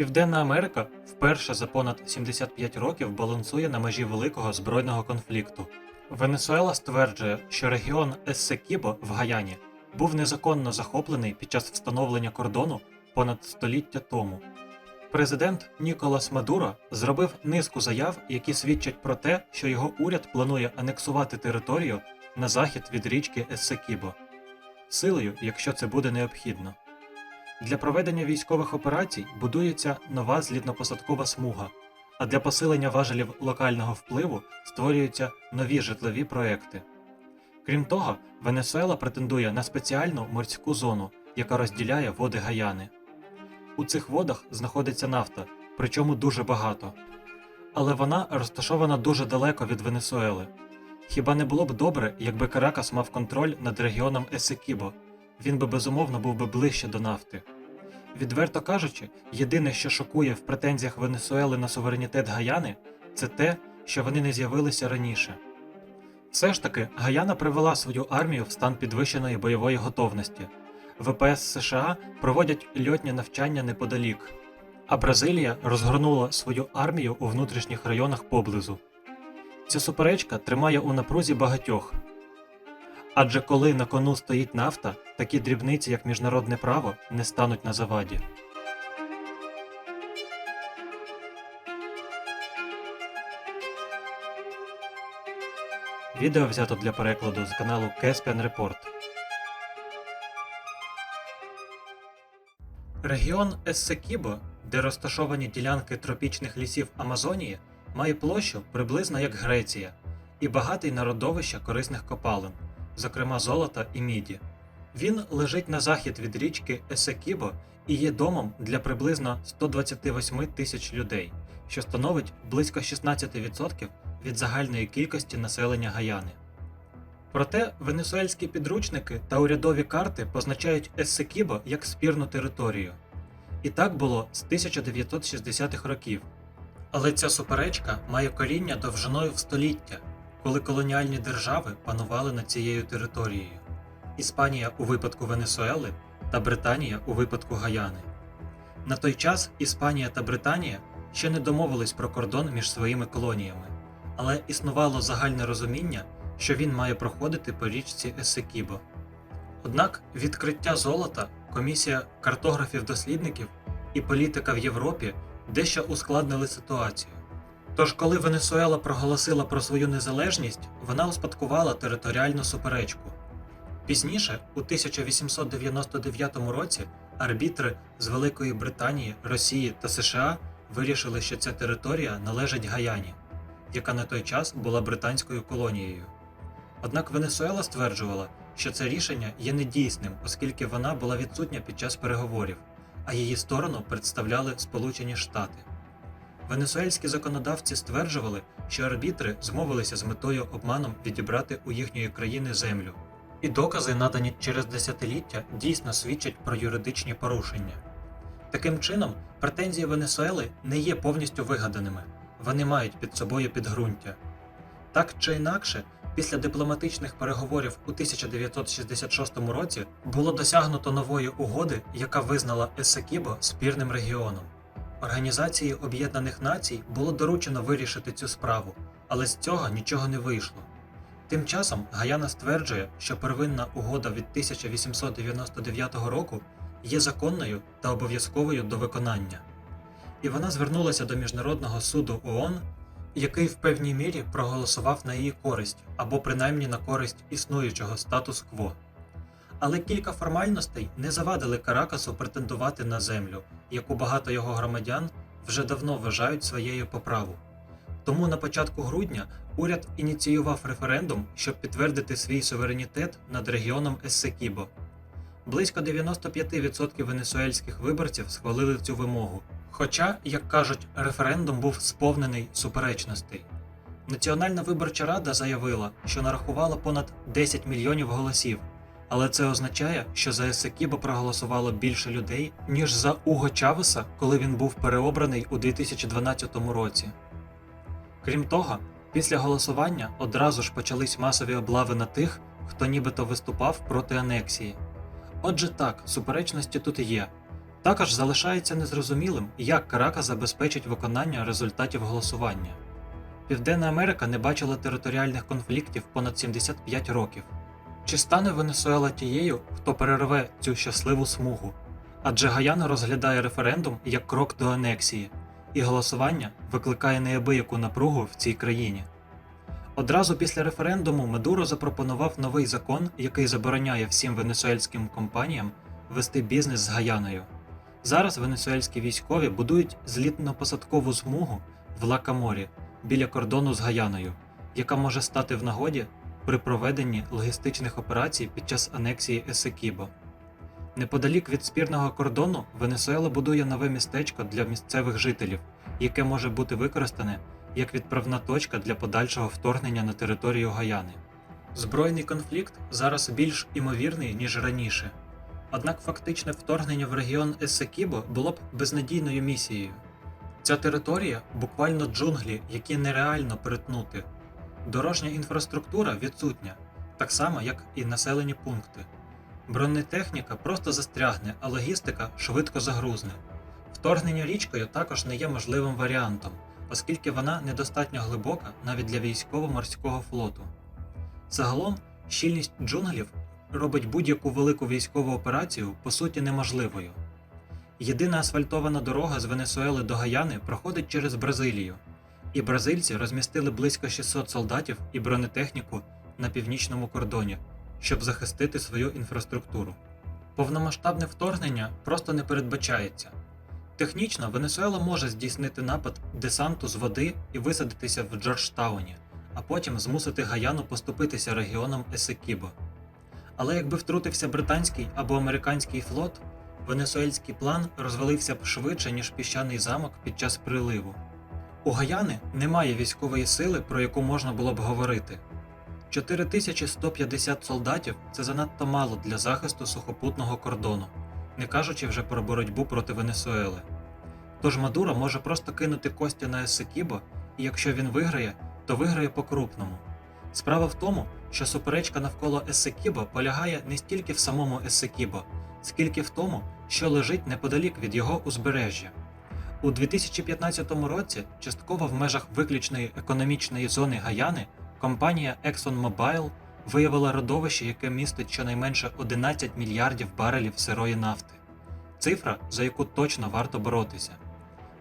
Південна Америка вперше за понад 75 років балансує на межі великого збройного конфлікту. Венесуела стверджує, що регіон Ессекібо в Гаяні був незаконно захоплений під час встановлення кордону понад століття тому. Президент Ніколас Мадуро зробив низку заяв, які свідчать про те, що його уряд планує анексувати територію на захід від річки Ессекібо силою, якщо це буде необхідно. Для проведення військових операцій будується нова злітно-посадкова смуга, а для посилення важелів локального впливу створюються нові житлові проекти. Крім того, Венесуела претендує на спеціальну морську зону, яка розділяє води Гаяни. У цих водах знаходиться нафта, причому дуже багато. Але вона розташована дуже далеко від Венесуели. Хіба не було б добре, якби Каракас мав контроль над регіоном Есекібо? Він би безумовно був би ближче до нафти. Відверто кажучи, єдине, що шокує в претензіях Венесуели на суверенітет Гаяни, це те, що вони не з'явилися раніше. Все ж таки, Гаяна привела свою армію в стан підвищеної бойової готовності. ВПС США проводять льотні навчання неподалік, а Бразилія розгорнула свою армію у внутрішніх районах поблизу. Ця суперечка тримає у напрузі багатьох. Адже коли на кону стоїть нафта, такі дрібниці, як міжнародне право, не стануть на заваді. Відео взято для перекладу з каналу Caspian Report. Регіон Ессекібо, де розташовані ділянки тропічних лісів Амазонії, має площу приблизно як Греція і багатий на родовища корисних копалин, зокрема золота і міді. Він лежить на захід від річки Есекібо і є домом для приблизно 128 тисяч людей, що становить близько 16% від загальної кількості населення Гаяни. Проте венесуельські підручники та урядові карти позначають Ессекібо як спірну територію. І так було з 1960-х років. Але ця суперечка має коріння довжиною в століття, коли колоніальні держави панували над цією територією. Іспанія у випадку Венесуели та Британія у випадку Гаяни. На той час Іспанія та Британія ще не домовились про кордон між своїми колоніями, але існувало загальне розуміння, що він має проходити по річці Есекібо. Однак відкриття золота, комісія картографів-дослідників і політика в Європі дещо ускладнили ситуацію. Тож, коли Венесуела проголосила про свою незалежність, вона успадкувала територіальну суперечку. Пізніше, у 1899 році, арбітри з Великої Британії, Росії та США вирішили, що ця територія належить Гаяні, яка на той час була британською колонією. Однак Венесуела стверджувала, що це рішення є недійсним, оскільки вона була відсутня під час переговорів, а її сторону представляли Сполучені Штати. Венесуельські законодавці стверджували, що арбітри змовилися з метою обманом відібрати у їхньої країни землю, і докази, надані через десятиліття, дійсно свідчать про юридичні порушення. Таким чином, претензії Венесуели не є повністю вигаданими, вони мають під собою підґрунтя. Так чи інакше, після дипломатичних переговорів у 1966 році було досягнуто нової угоди, яка визнала Есекібо спірним регіоном. Організації Об'єднаних Націй було доручено вирішити цю справу, але з цього нічого не вийшло. Тим часом Гаяна стверджує, що первинна угода від 1899 року є законною та обов'язковою до виконання. І вона звернулася до Міжнародного суду ООН, який в певній мірі проголосував на її користь або принаймні на користь існуючого статус-кво. Але кілька формальностей не завадили Каракасу претендувати на землю, яку багато його громадян вже давно вважають своєю по праву. Тому на початку грудня уряд ініціював референдум, щоб підтвердити свій суверенітет над регіоном Ессекібо. Близько 95% венесуельських виборців схвалили цю вимогу. Хоча, як кажуть, референдум був сповнений суперечностей. Національна виборча рада заявила, що нарахувала понад 10 мільйонів голосів, але це означає, що за Есекібо проголосувало більше людей, ніж за Уго Чавеса, коли він був переобраний у 2012 році. Крім того, після голосування одразу ж почались масові облави на тих, хто нібито виступав проти анексії. Отже так, суперечності тут є. Також залишається незрозумілим, як Карака забезпечить виконання результатів голосування. Південна Америка не бачила територіальних конфліктів понад 75 років. Чи стане Венесуела тією, хто перерве цю щасливу смугу? Адже Гаяна розглядає референдум як крок до анексії, і голосування викликає неабияку напругу в цій країні. Одразу після референдуму Медуро запропонував новий закон, який забороняє всім венесуельським компаніям вести бізнес з Гаяною. Зараз венесуельські військові будують злітно-посадкову смугу в Лакаморі біля кордону з Гаяною, яка може стати в нагоді при проведенні логістичних операцій під час анексії Есекібо. Неподалік від спірного кордону Венесуела будує нове містечко для місцевих жителів, яке може бути використане як відправна точка для подальшого вторгнення на територію Гаяни. Збройний конфлікт зараз більш імовірний, ніж раніше. Однак фактичне вторгнення в регіон Ессекібо було б безнадійною місією. Ця територія буквально джунглі, які нереально перетнути. Дорожня інфраструктура відсутня, так само як і населені пункти. Бронетехніка просто застрягне, а логістика швидко загрузне. Вторгнення річкою також не є можливим варіантом, оскільки вона недостатньо глибока навіть для військово-морського флоту. Загалом, щільність джунглів робить будь-яку велику військову операцію по суті неможливою. Єдина асфальтована дорога з Венесуели до Гаяни проходить через Бразилію, і бразильці розмістили близько 600 солдатів і бронетехніку на північному кордоні, щоб захистити свою інфраструктуру. Повномасштабне вторгнення просто не передбачається. Технічно Венесуела може здійснити напад десанту з води і висадитися в Джорджтауні, а потім змусити Гаяну поступитися регіоном Есекібо. Але якби втрутився британський або американський флот, венесуельський план розвалився б швидше, ніж піщаний замок під час приливу. У Гаяни немає військової сили, про яку можна було б говорити. 4150 солдатів це занадто мало для захисту сухопутного кордону, не кажучи вже про боротьбу проти Венесуели. Тож Мадуро може просто кинути кості на Есекібо, і якщо він виграє, то виграє по-крупному. Справа в тому, що суперечка навколо Есекібо полягає не стільки в самому Есекібо, скільки в тому, що лежить неподалік від його узбережжя. У 2015 році, частково в межах виключної економічної зони Гаяни, компанія ExxonMobil виявила родовище, яке містить щонайменше 11 мільярдів барелів сирої нафти. Цифра, за яку точно варто боротися.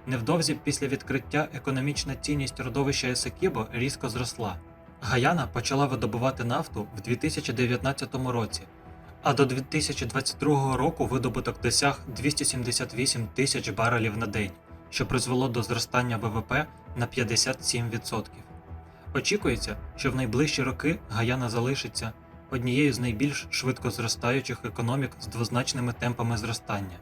Невдовзі після відкриття економічна цінність родовища Есекібо різко зросла. Гаяна почала видобувати нафту в 2019 році, а до 2022 року видобуток досяг 278 тисяч барелів на день, що призвело до зростання ВВП на 57%. Очікується, що в найближчі роки Гаяна залишиться однією з найбільш швидко зростаючих економік з двозначними темпами зростання.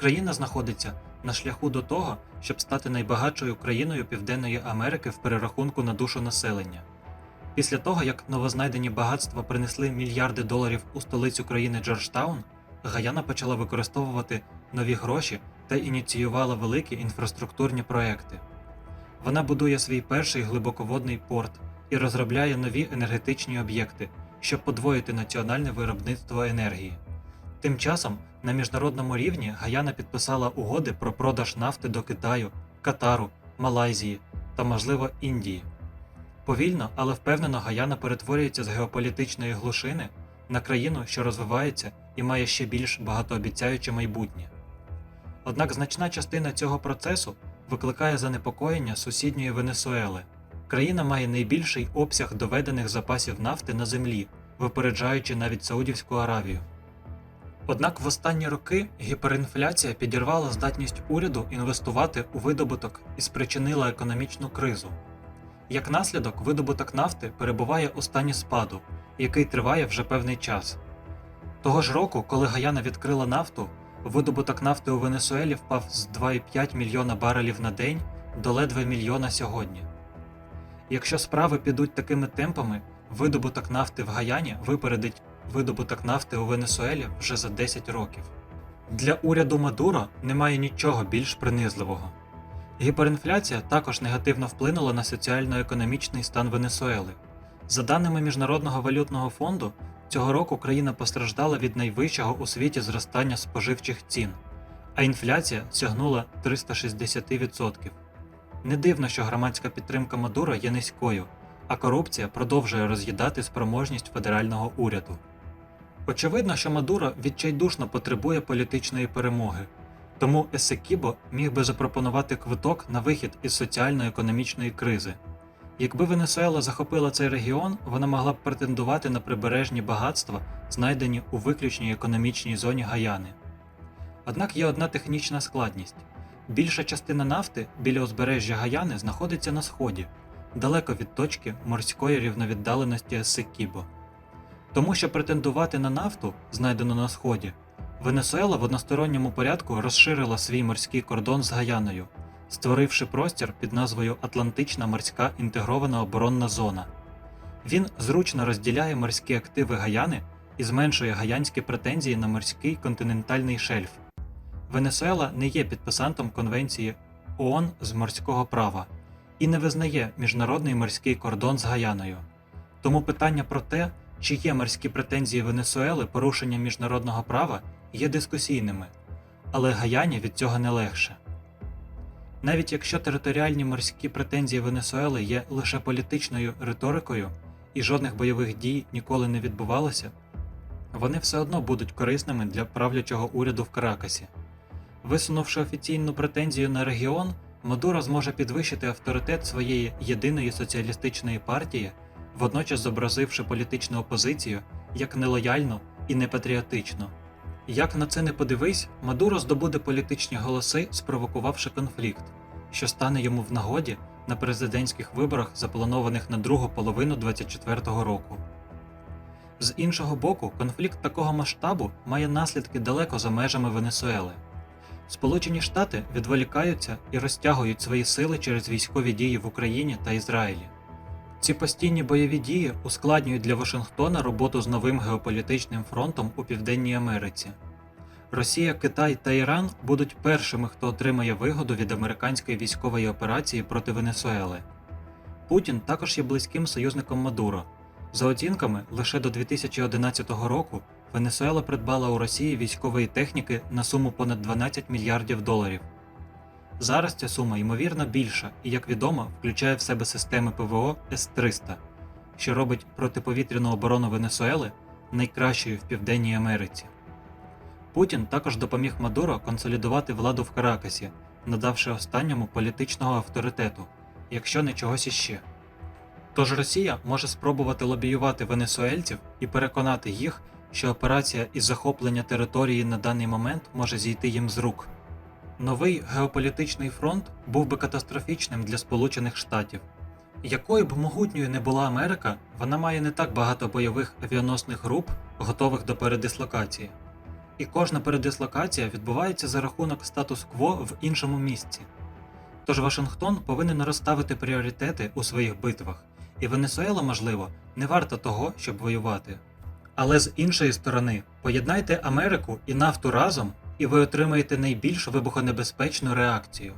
Країна знаходиться на шляху до того, щоб стати найбагатшою країною Південної Америки в перерахунку на душу населення. Після того, як новознайдені багатства принесли мільярди доларів у столицю країни Джорджтаун, Гаяна почала використовувати нові гроші та ініціювала великі інфраструктурні проекти. Вона будує свій перший глибоководний порт і розробляє нові енергетичні об'єкти, щоб подвоїти національне виробництво енергії. Тим часом на міжнародному рівні Гаяна підписала угоди про продаж нафти до Китаю, Катару, Малайзії та, можливо, Індії. Повільно, але впевнено Гаяна перетворюється з геополітичної глушини на країну, що розвивається і має ще більш багатообіцяюче майбутнє. Однак значна частина цього процесу викликає занепокоєння сусідньої Венесуели. Країна має найбільший обсяг доведених запасів нафти на землі, випереджаючи навіть Саудівську Аравію. Однак в останні роки гіперінфляція підірвала здатність уряду інвестувати у видобуток і спричинила економічну кризу. Як наслідок, видобуток нафти перебуває у стані спаду, який триває вже певний час. Того ж року, коли Гаяна відкрила нафту, видобуток нафти у Венесуелі впав з 2,5 мільйона барелів на день до ледве мільйона сьогодні. Якщо справи підуть такими темпами, видобуток нафти в Гаяні випередить видобуток нафти у Венесуелі вже за 10 років. Для уряду Мадуро немає нічого більш принизливого. Гіперінфляція також негативно вплинула на соціально-економічний стан Венесуели. За даними Міжнародного валютного фонду, цього року країна постраждала від найвищого у світі зростання споживчих цін, а інфляція сягнула 360%. Не дивно, що громадська підтримка Мадуро є низькою, а корупція продовжує роз'їдати спроможність федерального уряду. Очевидно, що Мадуро відчайдушно потребує політичної перемоги, тому Есекібо міг би запропонувати квиток на вихід із соціально-економічної кризи. Якби Венесуела захопила цей регіон, вона могла б претендувати на прибережні багатства, знайдені у виключній економічній зоні Гаяни. Однак є одна технічна складність: більша частина нафти біля узбережжя Гаяни знаходиться на сході, далеко від точки морської рівновіддаленості Есекібо. Тому що претендувати на нафту, знайдену на сході, Венесуела в односторонньому порядку розширила свій морський кордон з Гаяною, створивши простір під назвою Атлантична морська інтегрована оборонна зона. Він зручно розділяє морські активи Гаяни і зменшує гаянські претензії на морський континентальний шельф. Венесуела не є підписантом Конвенції ООН з морського права і не визнає міжнародний морський кордон з Гаяною. Тому питання про те, чи є морські претензії Венесуели порушенням міжнародного права, є дискусійними, але Гаяні від цього не легше. Навіть якщо територіальні морські претензії Венесуели є лише політичною риторикою і жодних бойових дій ніколи не відбувалося, вони все одно будуть корисними для правлячого уряду в Каракасі. Висунувши офіційну претензію на регіон, Мадуро зможе підвищити авторитет своєї єдиної соціалістичної партії, водночас зобразивши політичну опозицію як нелояльну і непатріотичну. Як на це не подивись, Мадуро здобуде політичні голоси, спровокувавши конфлікт, що стане йому в нагоді на президентських виборах, запланованих на другу половину 2024 року. З іншого боку, конфлікт такого масштабу має наслідки далеко за межами Венесуели. Сполучені Штати відволікаються і розтягують свої сили через військові дії в Україні та Ізраїлі. Ці постійні бойові дії ускладнюють для Вашингтона роботу з новим геополітичним фронтом у Південній Америці. Росія, Китай та Іран будуть першими, хто отримає вигоду від американської військової операції проти Венесуели. Путін також є близьким союзником Мадуро. За оцінками, лише до 2011 року Венесуела придбала у Росії військової техніки на суму понад 12 мільярдів доларів. Зараз ця сума ймовірно більша і, як відомо, включає в себе системи ПВО С-300, що робить протиповітряну оборону Венесуели найкращою в Південній Америці. Путін також допоміг Мадуро консолідувати владу в Каракасі, надавши останньому політичного авторитету, якщо не чогось іще. Тож Росія може спробувати лобіювати венесуельців і переконати їх, що операція із захоплення території на даний момент може зійти їм з рук. Новий геополітичний фронт був би катастрофічним для Сполучених Штатів. Якою б могутньою не була Америка, вона має не так багато бойових авіаносних груп, готових до передислокації. І кожна передислокація відбувається за рахунок статус-кво в іншому місці. Тож Вашингтон повинен розставити пріоритети у своїх битвах, і Венесуела, можливо, не варта того, щоб воювати. Але з іншої сторони, поєднайте Америку і нафту разом, і ви отримаєте найбільш вибухонебезпечну реакцію.